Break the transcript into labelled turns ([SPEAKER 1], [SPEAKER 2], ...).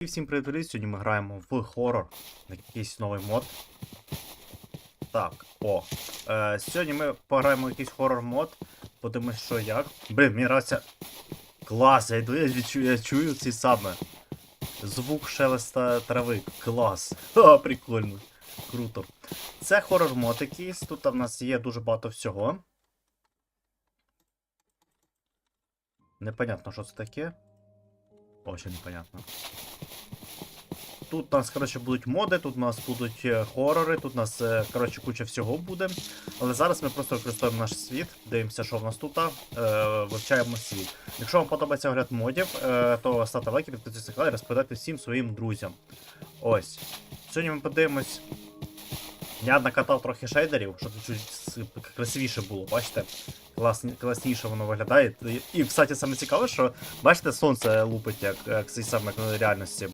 [SPEAKER 1] І всім привіт, сьогодні ми граємо в хорор. на Якийсь новий мод. Так, о. Е, сьогодні ми пограємо в якийсь хорор мод. Подивимось, що як. Блін, мені нравиться. Клас, я йду, я відчую, я чую ці саме. Звук шелеста трави. Клас. Ха, прикольно. Круто. Це хорор мод якийсь. Тут в нас є дуже багато всього. Непонятно, що це таке. Очень непонятно. Тут у нас, коротше, будуть моди, тут у нас будуть е, хорори, тут у нас, е, коротше, куча всього буде. Але зараз ми просто використовуємо наш світ, дивимося, що в нас тут, е, вивчаємо світ. Якщо вам подобається огляд модів, е, то ставте лайки, підписуйтесь на канал і розповідайте всім своїм друзям. Ось. Сьогодні ми подивимось. Я накатав трохи шейдерів, щоб чуть красивіше було, бачите? Класні, класніше воно виглядає. І, І, кстати, саме цікаве, що бачите, сонце лупить, як, як цей саме реальності.